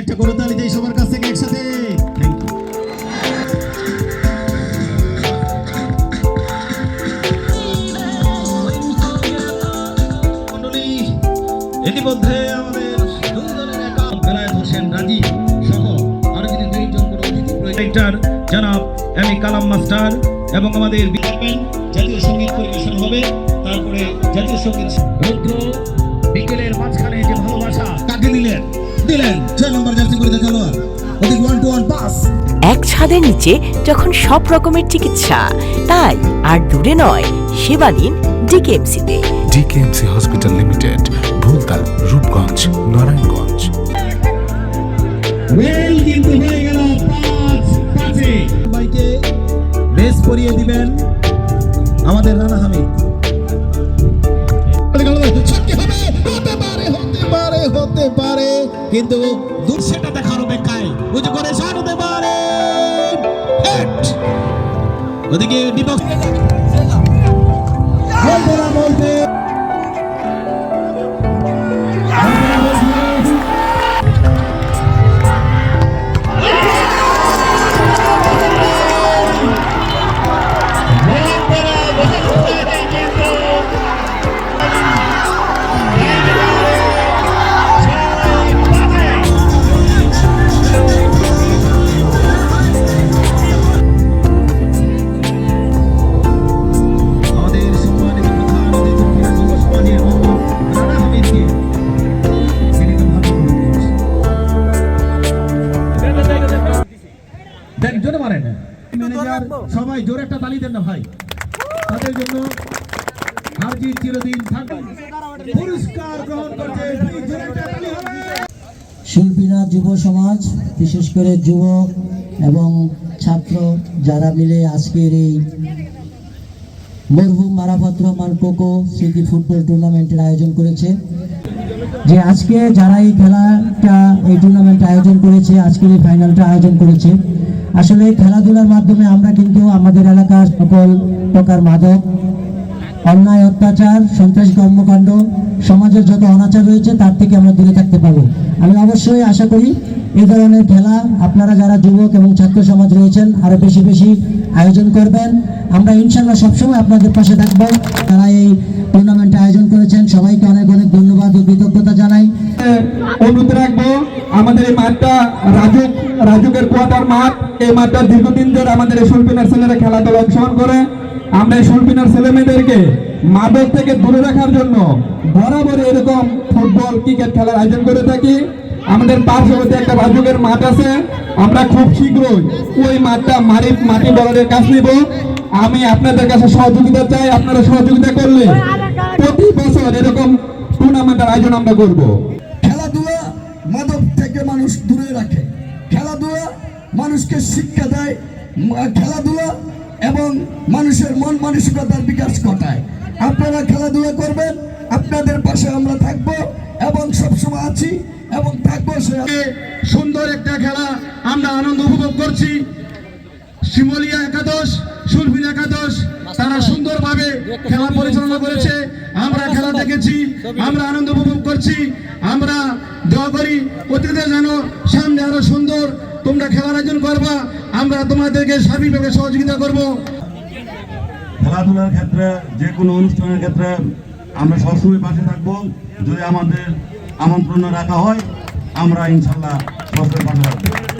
একটা করে তালি দেই সবার কাছ থেকে একসাথে। ইতিমধ্যে আমাদের দুই দলের একা বেলায়েত হোসেন রাজি সহ আরও যদি দুইজন কোনো অতিথি প্রজেক্টর জনাব এম এ কালাম মাস্টার এবং আমাদের জাতীয় সংগীত পরিবেশন হবে। তারপরে জাতীয় সংগীত রুদ্র বিকেলের মাঝখানে যে ভালোবাসা কাকে দিলেন দিলেন। ছয় নম্বর জার্সি করে খেলোয়াড়। ওদিক ওয়ান টু ওয়ান পাস এক ছাদের নিচে যখন সব রকমের চিকিৎসা তাই আর দূরে নয় সেবা নিন ডিকেএমসিতে। DKMC hospital limited Bhultal Rupganj Narayanganj. Well কিন্তু হয়ে গেল পাঁচ পাঁচে সবাইকে বেশ পরিয়ে দিবেন আমাদের রানা হামিদ। কিন্তু দূর সেটা দেখার অপেক্ষায় বুঝে করে সার হতে পারে! ওদিকে দীপক জোরে মারেন ম্যানেজার সবাই জোরে একটা তালি দেন না ভাই। তাদের জন্য হারজিত চিরদিন থাকবে। পুরস্কার গ্রহণ করতে please জোরে একটা তালি হবে। শিল্পীরা যুব সমাজ বিশেষ করে যুবক এবং ছাত্র যারা মিলে আজকের এই মরহুম মারাফত রহমান কোকো স্মৃতি ফুটবল টুর্নামেন্টের আয়োজন করেছে। যে আজকে যারা এই খেলাটা এই টুর্নামেন্ট আয়োজন করেছে আজকের এই ফাইনালটা আয়োজন করেছে আসলে খেলাধুলার মাধ্যমে আমরা কিন্তু আমাদের এলাকার সকল প্রকার মাদক, অন্যায়, অত্যাচার, সন্ত্রাস কর্মকাণ্ড, সমাজের যত অনাচার রয়েছে তার থেকে আমরা দূরে থাকতে পারব। আমি অবশ্যই আশা করি এই ধরনের খেলা আপনারা যারা যুবক এবং ছাত্র সমাজ রয়েছেন, আরও বেশি বেশি আয়োজন করবেন। আমরা ইনশাল্লাহ সবসময় আপনাদের পাশে থাকব। তারা এই টুর্নামেন্ট আয়োজন করেছেন। সবাইকে অনেক অনেক ধন্যবাদ ও কৃতজ্ঞতা জানাই। রাখব আমাদের এই মাঠটা রাজুক, রাজুকের কোয়ার্টার মাঠ। এই মাঠটা দীর্ঘদিন ধরে আমাদের এই শৈলপিনার ছেলেরা খেলাধুলা অংশগ্রহণ করে। আমরা এই শৈলপিনার ছেলে মেয়েদেরকে মাদক থেকে দূরে রাখার জন্য বরাবর এরকম ফুটবল, ক্রিকেট খেলার আয়োজন করে থাকি। আমাদের পার্শ্ববর্তী একটা রাজুকের মাঠ আছে। আমরা খুব শীঘ্রই ওই মাঠটা মারি, মাটি বলারের কাজ নিব। আমি আপনাদের কাছে সহযোগিতা চাই। আপনারা সহযোগিতা করলে প্রতি বছর এরকম টুর্নামেন্টের আয়োজন আমরা করব। মানুষকে শিক্ষা দেয় খেলাধুলা এবং মানুষের মন মানসিকতার বিকাশ ঘটায়। আপনারা খেলাধুলা করবেন, আপনাদের পাশে আমরা থাকব এবং সবসময় আছি এবং থাকব সে সুন্দর একটা খেলা আমরা আনন্দ উপভোগ করছি। শিমলিয়া একাদশ, সুরভিন একাদশ, তারা সুন্দরভাবে খেলা পরিচালনা করেছে। আমরা খেলা দেখেছি, আমরা আনন্দ উপভোগ করছি। আমরা দোয়া করি, অতীতে যেন সামনে আরও সুন্দর তোমরা খেলার আয়োজন করবা, আমরা তোমাদেরকে সার্বিকভাবে সহযোগিতা করব। খেলাধুলার ক্ষেত্রে, যে কোনো অনুষ্ঠানের ক্ষেত্রে আমরা সবসময় পাশে থাকব। যদি আমাদের আমন্ত্রণ রাখা হয়, আমরা ইনশাল্লাহ সবসময় পাশে থাকব।